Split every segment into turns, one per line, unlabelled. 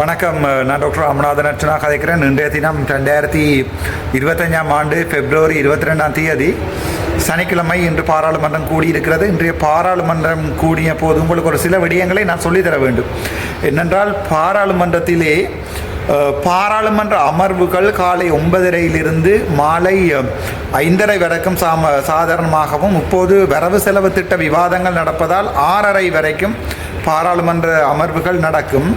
வணக்கம். நான் டாக்டர் ராமநாதன் அர்ச்சனா கதைக்கிறேன். இன்றைய தினம் ரெண்டாயிரத்தி இருபத்தஞ்சாம் ஆண்டு பிப்ரவரி இருபத்தி ரெண்டாம் தேதி சனிக்கிழமை இன்று பாராளுமன்றம் கூடியிருக்கிறது. இன்றைய பாராளுமன்றம் கூடிய போது உங்களுக்கு ஒரு சில விடயங்களை நான் சொல்லித்தர வேண்டும். என்னென்றால் பாராளுமன்றத்திலே பாராளுமன்ற அமர்வுகள் காலை ஒன்பதரையிலிருந்து மாலை ஐந்தரை வரைக்கும் சாம சாதாரணமாகவும் இப்போது வரவு செலவு திட்ட விவாதங்கள் நடப்பதால் ஆறரை வரைக்கும் பாராளுமன்ற அமர்வுகள் நடக்கும்.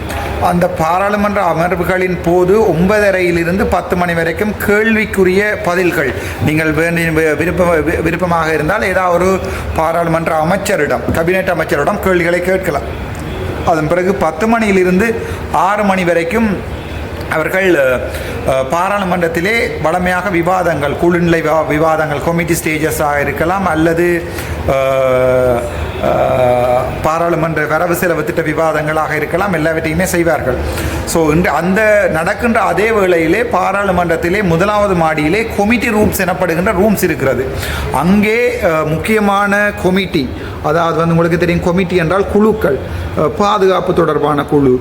அந்த பாராளுமன்ற அமர்வுகளின் போது ஒன்பதரையிலிருந்து பத்து மணி வரைக்கும் கேள்விக்குரிய பதில்கள். நீங்கள் விருப்பம் விருப்ப விருப்பமாக இருந்தால் ஏதாவது ஒரு பாராளுமன்ற அமைச்சரிடம் கபினெட் அமைச்சரிடம் கேள்விகளை கேட்கலாம். அதன் பிறகு பத்து மணியிலிருந்து ஆறு மணி வரைக்கும் அவர்கள் பாராளுமன்றத்திலே வளமையாக விவாதங்கள் குழுநிலை விவாதங்கள் கமிட்டி ஸ்டேஜஸாக இருக்கலாம் அல்லது பாராளுமன்ற வரவு செலவு திட்ட விவாதங்களாக இருக்கலாம் எல்லாவற்றையுமே செய்வார்கள். ஸோ இன்று அந்த நடக்கின்ற அதே வேளையிலே பாராளுமன்றத்திலே முதலாவது மாடியிலே கொமிட்டி ரூம்ஸ் எனப்படுகின்ற ரூம்ஸ் இருக்கிறது. அங்கே முக்கியமான கொமிட்டி அதாவது வந்து உங்களுக்கு தெரியும் கொமிட்டி என்றால் குழுக்கள் பாதுகாப்பு தொடர்பான குழு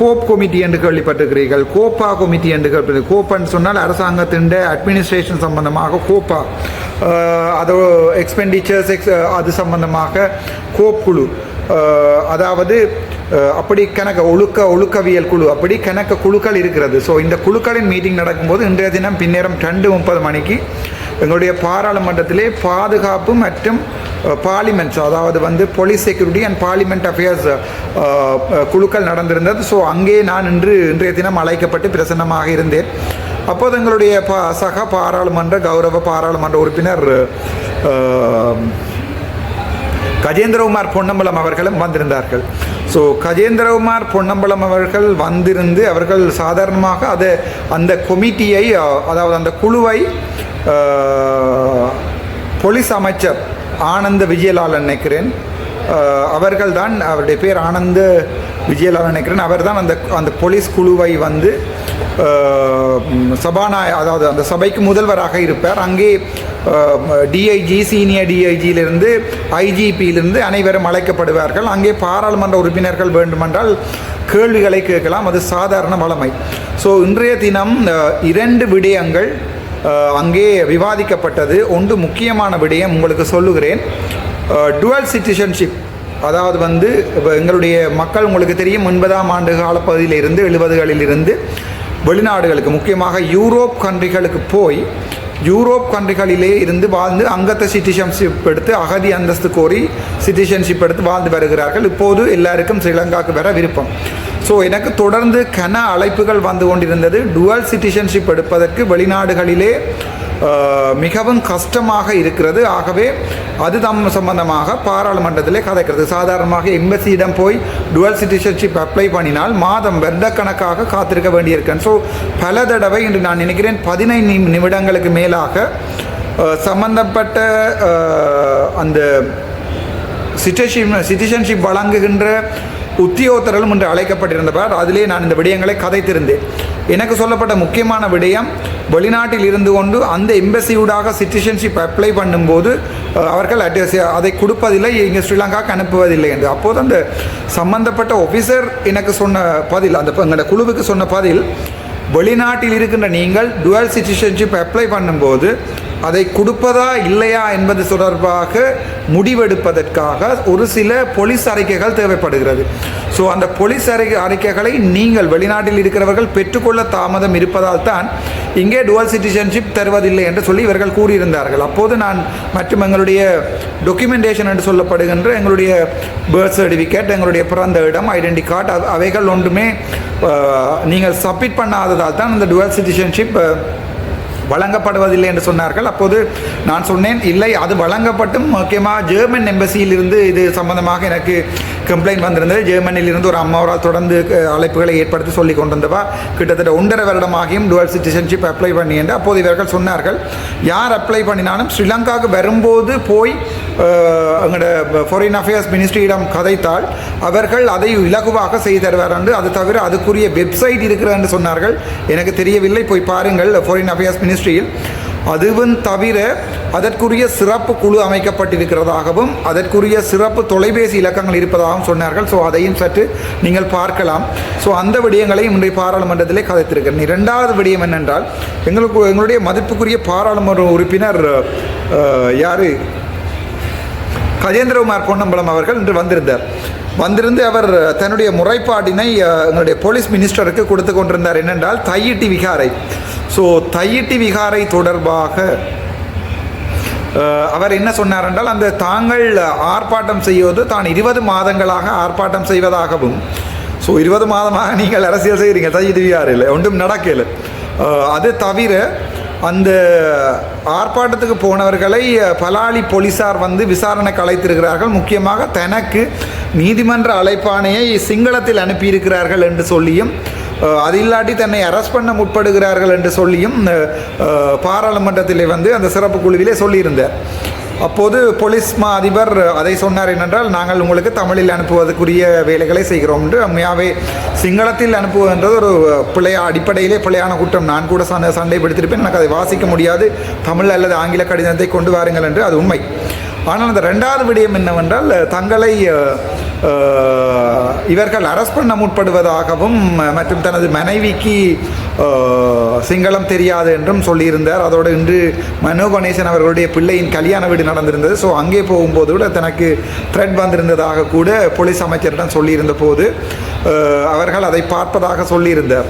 கோப் கொமிட்டி என்று கேள்விப்பட்டிருக்கிறீர்கள். கோப்பா கொமிட்டி என்று கேள்வி கோப்பன்னு சொன்னால் அரசாங்கத்தின் அட்மினிஸ்ட்ரேஷன் சம்பந்தமாக கோப்பா அதோ அது எக்ஸ்பெண்டிச்சர்ஸ் எக்ஸ் அது சம்பந்தமாக கோப் குழு அதாவது அப்படி கணக்க ஒழுக்க ஒழுக்கவியல் குழு அப்படி கணக்க குழுக்கள் இருக்கிறது. ஸோ இந்த குழுக்களின் மீட்டிங் நடக்கும்போது இன்றைய தினம் பின்னேரம் ரெண்டு முப்பது மணிக்கு எங்களுடைய பாராளுமன்றத்திலே பாதுகாப்பு மற்றும் பார்லிமெண்ட்ஸ் அதாவது வந்து police security and parliament affairs குழுக்கள் நடந்திருந்தது. ஸோ அங்கே நான் இன்று இன்றைய தினம் அழைக்கப்பட்டு பிரசன்னமாக இருந்தேன். அப்போது எங்களுடைய பா சக பாராளுமன்ற கௌரவ பாராளுமன்ற உறுப்பினர் கஜேந்திரகுமார் பொன்னம்பலம் அவர்களும் வந்திருந்தார்கள். ஸோ கஜேந்திரகுமார் பொன்னம்பலம் அவர்கள் வந்திருந்து அவர்கள் சாதாரணமாக அது அந்த கொமிட்டியை அதாவது அந்த குழுவை போலீஸ் அமைச்சர் ஆனந்த விஜயலால் நினைக்கிறேன். அவர்கள் அவர்கள்தான் அவருடைய பேர் ஆனந்த விஜயலால் நினைக்கிறேன். அவர்தான் அந்த அந்த போலீஸ் குழுவை வந்து சபாநாய அதாவது அந்த சபைக்கு முதல்வராக இருப்பார். அங்கே டிஐஜி சீனியர் டிஐஜியிலிருந்து ஐஜிபியிலிருந்து அனைவரும் அழைக்கப்படுவார்கள். அங்கே பாராளுமன்ற உறுப்பினர்கள் வேண்டுமென்றால் கேள்விகளை கேட்கலாம். அது சாதாரண வளமை. ஸோ இன்றைய தினம் இரண்டு விடயங்கள் அங்கே விவாதிக்கப்பட்டது. ஒன்று முக்கியமான விடயம் உங்களுக்கு சொல்லுகிறேன். டுவல் சிட்டிசன்ஷிப் அதாவது வந்து இப்போ எங்களுடைய மக்கள் உங்களுக்கு தெரியும் ஒன்பதாம் ஆண்டு காலப்பகுதியிலிருந்து எழுபதுகளிலிருந்து எழுபதுகளில் இருந்து வெளிநாடுகளுக்கு முக்கியமாக யூரோப் கண்ட்ரிகளுக்கு போய் யூரோப் கண்ட்ரிகளிலே இருந்து வாழ்ந்து அங்கத்த சிட்டிசன்ஷிப் எடுத்து அகதி அந்தஸ்து கோரி சிட்டிசன்ஷிப் எடுத்து வாழ்ந்து வருகிறார்கள். இப்போது எல்லாருக்கும் ஸ்ரீலங்காவுக்கு வர விருப்பம். ஸோ எனக்கு தொடர்ந்து கன அழைப்புகள் வந்து கொண்டிருந்தது. டுவல் சிட்டிசன்ஷிப் எடுப்பதற்கு வெளிநாடுகளிலே மிகவும் கஷ்டமாக இருக்கிறது. ஆகவே அது தம் சம்பந்தமாக பாராளுமன்றத்திலே கதைக்கிறது. சாதாரணமாக எம்பசியிடம் போய் டுவல் சிட்டிசன்ஷிப் அப்ளை பண்ணினால் மாதம் வருடக்கணக்காக காத்திருக்க வேண்டியிருக்கேன் ஸோ பல தடவை இன்று நான் நினைக்கிறேன் பதினைந்து நிமிடங்களுக்கு மேலாக சம்பந்தப்பட்ட அந்த சிட்டிஷிப் சிட்டிசன்ஷிப் வழங்குகின்ற உத்தியோகத்தர்களும் என்று அழைக்கப்பட்டிருந்தவர் அதிலே நான் இந்த விடயங்களை கதைத்திருந்தேன். எனக்கு சொல்லப்பட்ட முக்கியமான விடயம் வெளிநாட்டில் இருந்து கொண்டு அந்த எம்பசியூடாக சிட்டிசன்ஷிப் அப்ளை பண்ணும்போது அவர்கள் அட்ரஸ் அதை கொடுப்பதில்லை இங்கே ஸ்ரீலங்காவுக்கு அனுப்புவதில்லை என்று. அப்போது அந்த சம்பந்தப்பட்ட ஆஃபீஸர் எனக்கு சொன்ன பதில் அந்த எங்களோட குழுவுக்கு சொன்ன பதில் வெளிநாட்டில் இருக்கின்ற நீங்கள் டுவல் சிட்டிசன்ஷிப் அப்ளை பண்ணும்போது அதை கொடுப்பதா இல்லையா என்பது தொடர்பாக முடிவெடுப்பதற்காக ஒரு சில போலீஸ் அறிக்கைகள் தேவைப்படுகிறது. ஸோ அந்த போலீஸ் அறி அறிக்கைகளை நீங்கள் வெளிநாட்டில் இருக்கிறவர்கள் பெற்றுக்கொள்ள தாமதம் இருப்பதால் தான் இங்கே டுவல் சிட்டிசன்ஷிப் தருவதில்லை என்று சொல்லி இவர்கள் கூறியிருந்தார்கள். அப்போது நான் மற்றும் எங்களுடைய டாக்குமெண்டேஷன் என்று சொல்லப்படுகின்ற எங்களுடைய பேர்த் சர்டிஃபிகேட் எங்களுடைய பிறந்த இடம் ஐடென்டி கார்டு அவைகள் ஒன்றுமே நீங்கள் சப்மிட் பண்ணாததால் தான் இந்த டுவல் சிட்டிசன்ஷிப் வழங்கப்படுவதில்லை என்று சொன்னார்கள். அப்போது நான் சொன்னேன் இல்லை அது வழங்கப்பட்டும். முக்கியமாக ஜெர்மன் எம்பசியிலிருந்து இது சம்பந்தமாக எனக்கு கம்ப்ளைண்ட் வந்திருந்தது. ஜெர்மனியிலிருந்து ஒரு அம்மாவரால் தொடர்ந்து அழைப்புகளை ஏற்படுத்தி சொல்லி கொண்டிருந்தவா. கிட்டத்தட்ட ஒன்றரை வருடமாகியும் டுவல் சிட்டிசன்ஷிப் அப்ளை பண்ணி என்று அப்போது இவர்கள் சொன்னார்கள். யார் அப்ளை பண்ணினாலும் ஸ்ரீலங்காவுக்கு வரும்போது போய் எங்களோட ஃபாரின் அஃபேர்ஸ் மினிஸ்ட்ரியிடம் கதைத்தால் அவர்கள் அதை இலகுவாக செய்து தருவார் என்று அது தவிர அதுக்குரிய வெப்சைட் இருக்கிறது என்று சொன்னார்கள். எனக்கு தெரியவில்லை போய் பாருங்கள் ஃபாரின் அஃபேர்ஸ் மினிஸ்ட்ரியில் அதுவும் தவிர அதற்குரிய சிறப்பு குழு அமைக்கப்பட்டிருக்கிறதாகவும் அதற்குரிய சிறப்பு தொலைபேசி இலக்கங்கள் இருப்பதாகவும் சொன்னார்கள். ஸோ அதையும் சற்று நீங்கள் பார்க்கலாம். ஸோ அந்த விடயங்களையும் இன்றைய பாராளுமன்றத்திலே கதைத்திருக்கிறேன். இரண்டாவது விடயம் என்னென்றால் எங்களுக்கு எங்களுடைய மதிப்புக்குரிய பாராளுமன்ற உறுப்பினர் யார்? கஜேந்திரகுமார் பொன்னம்பலம் அவர்கள் இன்று வந்திருந்தார். வந்திருந்து அவர் தன்னுடைய முறைப்பாட்டினை எங்களுடைய போலீஸ் மினிஸ்டருக்கு கொடுத்து கொண்டிருந்தார். என்னென்றால் தையிட்டி விகாரை. ஸோ தையிட்டி விகாரை தொடர்பாக அவர் என்ன சொன்னார் என்றால் அந்த தாங்கள் ஆர்ப்பாட்டம் செய்வது தான் இருபது மாதங்களாக ஆர்ப்பாட்டம் செய்வதாகவும் ஸோ இருபது மாதமாக நீங்கள் அரசியல் செய்கிறீங்க தையிட்டி விகாரையில். ஒன்றும் நடக்கலை. அது தவிர அந்த ஆர்ப்பாட்டத்துக்கு போனவர்களை பலாலி போலீசார் வந்து விசாரணைக்கு அழைத்திருக்கிறார்கள். முக்கியமாக தனக்கு நீதிமன்ற அழைப்பாணையை சிங்களத்தில் அனுப்பியிருக்கிறார்கள் என்று சொல்லியும் அது இல்லாட்டி தன்னை அரெஸ்ட் பண்ண முற்படுகிறார்கள் என்று சொல்லியும் பாராளுமன்றத்தில் பாராளுமன்றத்திலே வந்து அந்த சிறப்பு குழுவிலே சொல்லியிருந்தார். அப்போது போலீஸ் மா அதிபர் அதை சொன்னார் என்னென்றால் நாங்கள் உங்களுக்கு தமிழில் அனுப்புவதற்குரிய வேலைகளை செய்கிறோம் என்று உண்மையாகவே சிங்களத்தில் அனுப்புவதுன்றது ஒரு பிழையா அடிப்படையிலே பிழையான கூட்டம் நான் கூட சண்டை சண்டைப்படுத்தியிருப்பேன் எனக்கு அதை வாசிக்க முடியாது. தமிழ் அல்லது ஆங்கில கடிதத்தை கொண்டு வாருங்கள் என்று அது உண்மை. ஆனால் அந்த ரெண்டாவது விடயம் என்னவென்றால் தங்களை இவர்கள் அரஸ்ட் பண்ண முற்படுவதாகவும் மற்றும் தனது மனைவிக்கு சிங்களம் தெரியாது என்றும் சொல்லியிருந்தார். அதோடு இன்று மனோ கணேசன் அவர்களுடைய பிள்ளையின் கல்யாண வீடு நடந்திருந்தது. ஸோ அங்கே போகும்போது கூட தனக்கு த்ரெட் வந்திருந்ததாக கூட போலீஸ் அமைச்சரிடம் சொல்லியிருந்த போது அவர்கள் அதை பார்ப்பதாக சொல்லியிருந்தார்.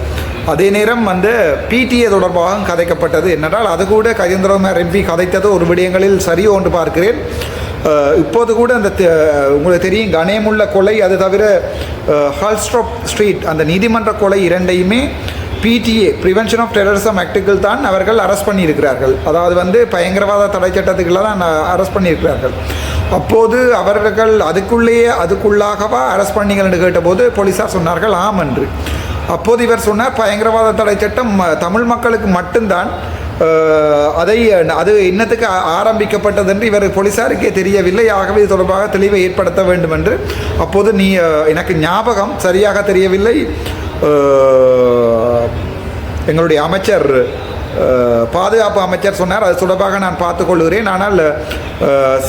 அதே நேரம் அந்த பிடிஏ தொடர்பாக கதைக்கப்பட்டது. என்னென்றால் அது கூட கஜேந்திரகுமார் எம்பி கதைத்தது. ஒரு விடயங்களில் சரியோ ஒன்று பார்க்கிறேன். இப்போது கூட அந்த உங்களுக்கு தெரியும் கணேமுள்ள கொலை அது தவிர ஹால்ஸ்ட்ராப் ஸ்ட்ரீட் அந்த நீதிமன்ற கொலை இரண்டையுமே பிடிஏ ப்ரிவென்ஷன் ஆஃப் டெரரிசம் ஆக்டுகள் தான் அவர்கள் அரெஸ்ட் பண்ணியிருக்கிறார்கள். அதாவது வந்து பயங்கரவாத தடை சட்டத்துக்குள்ள தான் அரெஸ்ட் பண்ணியிருக்கிறார்கள். அப்போது அவர்கள் அதுக்குள்ளேயே அதுக்குள்ளாகவா அரெஸ்ட் பண்ணீங்கள் என்று கேட்டபோது போலீஸார் சொன்னார்கள் ஆம் என்று. அப்போது இவர் சொன்னார் பயங்கரவாத தடை சட்டம் தமிழ் மக்களுக்கு மட்டும்தான் அதை அது இன்னத்துக்கு ஆரம்பிக்கப்பட்டது என்று இவர் போலீசாருக்கே தெரியவில்லை. ஆகவே இது தொடர்பாக தெளிவை ஏற்படுத்த வேண்டும் என்று அப்போது நீ எனக்கு ஞாபகம் சரியாக தெரியவில்லை. எங்களுடைய அமைச்சர் பாதுகாப்பு அமைச்சர் சொன்னார். அது தொடர்பாக நான் பார்த்துக்கொள்கிறேன். ஆனால்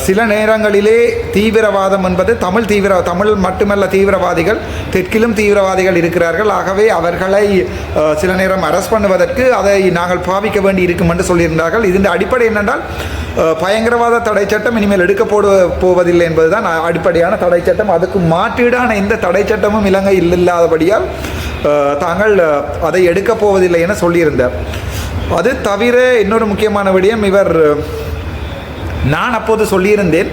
சில நேரங்களிலே தீவிரவாதம் என்பது தமிழ் தீவிர தமிழ் மட்டுமல்ல தீவிரவாதிகள் தெற்கிலும் தீவிரவாதிகள் இருக்கிறார்கள். ஆகவே அவர்களை சில நேரம் அரெஸ்ட் பண்ணுவதற்கு அதை நாங்கள் பாவிக்க வேண்டி இருக்கும் என்று சொல்லியிருந்தார்கள். இதன் அடிப்படை என்னென்றால் பயங்கரவாத தடை சட்டம் இனிமேல் எடுக்கப்போடு போவதில்லை என்பதுதான் அடிப்படையான தடை சட்டம். அதுக்கு மாற்றீடான எந்த தடை சட்டமும் இலங்கையில் இல்லாதபடியால் தாங்கள் அதை எடுக்கப் போவதில்லை என சொல்லியிருந்தார். அது தவிர இன்னொரு முக்கியமான விடயம் இவர் நான் அப்போது சொல்லியிருந்தேன்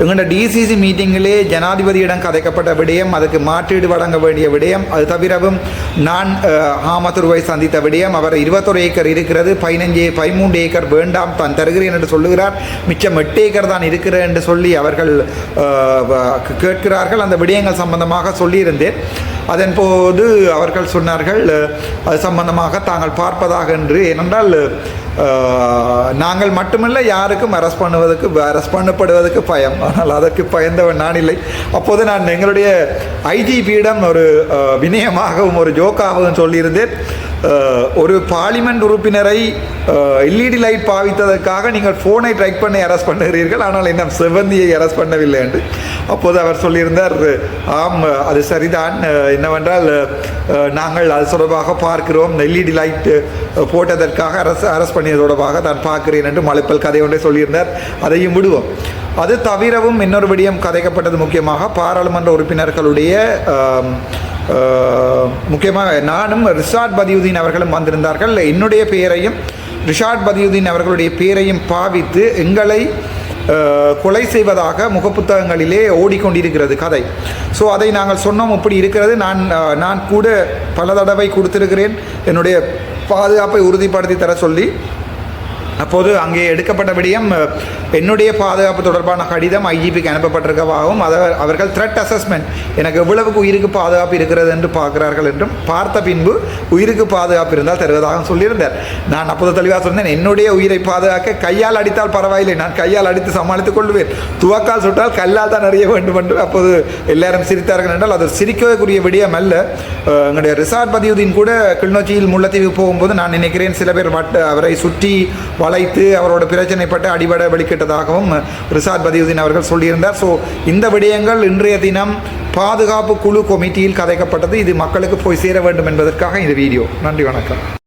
எங்களோட டிசிசி மீட்டிங்கிலே ஜனாதிபதியிடம் கதைக்கப்பட்ட விடயம் அதுக்கு மாற்றீடு வழங்க வேண்டிய விடயம் அது தவிரவும் நான் அஹ், ஹாமதுருவை சந்தித்த விடயம் அவர் இருபத்தொரு ஏக்கர் இருக்கிறது பதினஞ்சு பதிமூன்று ஏக்கர் வேண்டாம் தான் தருகிறேன் என்று சொல்லுகிறார் மிச்சம் எட்டு ஏக்கர் தான் இருக்கிறேன் என்று சொல்லி அவர்கள் கேட்கிறார்கள் அந்த விடயங்கள் சம்பந்தமாக சொல்லியிருந்தேன். அதன் போது அவர்கள் சொன்னார்கள் அது சம்பந்தமாக தாங்கள் பார்ப்பதாக என்று. ஏனென்றால் நாங்கள் மட்டுமல்ல யாருக்கும் அரெஸ்ட் பண்ணுவதற்கு அரெஸ்ட் பண்ணப்படுவதற்கு பயம். ஆனால் அதற்கு பயந்தவன் நான் இல்லை. அப்போது நான் எங்களுடைய ஐஜிபியிடம் ஒரு வினயமாகவும் ஒரு ஜோக்காகவும் சொல்லியிருந்தேன். ஒரு பார்லிமெண்ட் உறுப்பினரை எல்இடி லைட் பாவித்ததற்காக நீங்கள் ஃபோனை ட்ரைக் பண்ணி அரெஸ்ட் பண்ணுகிறீர்கள். ஆனால் இன்னும் செவந்தியை அரெஸ்ட் பண்ணவில்லை என்று. அப்போது அவர் சொல்லியிருந்தார் ஆம் அது சரிதான். என்னவென்றால் நாங்கள் அது தொடர்பாக பார்க்கிறோம். எல்இடி லைட் போட்டதற்காக அரசு அரஸ்ட் பண்ணியது தொடர்பாக நான் பார்க்கிறேன் என்று மலைப்பல் கதை ஒன்றை சொல்லியிருந்தார். அதையும் விடுவோம். அது தவிரவும் இன்னொரு விடயம் கதைக்கப்பட்டது முக்கியமாக பாராளுமன்ற உறுப்பினர்களுடைய முக்கியமாக நானும் ரிஷாட் பதியுதீன் அவர்களும் வந்திருந்தார்கள். என்னுடைய பெயரையும் ரிஷாட் பதியுதீன் அவர்களுடைய பெயரையும் பாவித்து எங்களை கொலை செய்வதாக முகப்புத்தகங்களிலே ஓடிக்கொண்டிருக்கிறது கதை. ஸோ அதை நாங்கள் சொன்னோம் இப்படி இருக்கிறது. நான் நான் கூட பல தடவை கொடுத்திருக்கிறேன். என்னுடைய பாதுகாப்பை உறுதிப்படுத்தி தர சொல்லி அப்போது அங்கே எடுக்கப்பட்ட விடயம் என்னுடைய பாதுகாப்பு தொடர்பான கடிதம் ஐஜிபிக்கு அனுப்பப்பட்டிருக்கவாகவும் அதை அவர்கள் த்ரெட் அசஸ்மெண்ட் எனக்கு எவ்வளவுக்கு உயிருக்கு பாதுகாப்பு இருக்கிறது என்று பார்க்கிறார்கள் என்றும் பார்த்த பின்பு உயிருக்கு பாதுகாப்பு இருந்தால் தருவதாக சொல்லியிருந்தார். நான் அப்போது தெளிவாக சொன்னேன் என்னுடைய உயிரை பாதுகாக்க கையால் அடித்தால் பரவாயில்லை நான் கையால் அடித்து சமாளித்துக் கொள்வேன். துவக்கால் சுட்டால் கல்லால் தான் அறிய வேண்டும் என்று அப்போது எல்லாரும் சிரித்தார்கள் என்றால் அது சிரிக்கக்கூடிய விடயம் அல்ல. எங்களுடைய ரிசார்ட் பதியுதீன் கூட கிளிநொச்சியில் முல்லைத்தீவு போகும்போது நான் நினைக்கிறேன் சில பேர் வட்ட அவரை சுற்றி அழைத்து அவரோட பிரச்சனைப்பட்டு அடிபட வெளிக்கிட்டதாகவும் ரிசாத் பதியுதீன் அவர்கள் சொல்லியிருந்தார். ஸோ இந்த விடயங்கள் இன்றைய தினம் பாதுகாப்பு குழு கமிட்டியில் கதைக்கப்பட்டது. இது மக்களுக்கு போய் சேர வேண்டும் என்பதற்காக இந்த வீடியோ. நன்றி வணக்கம்.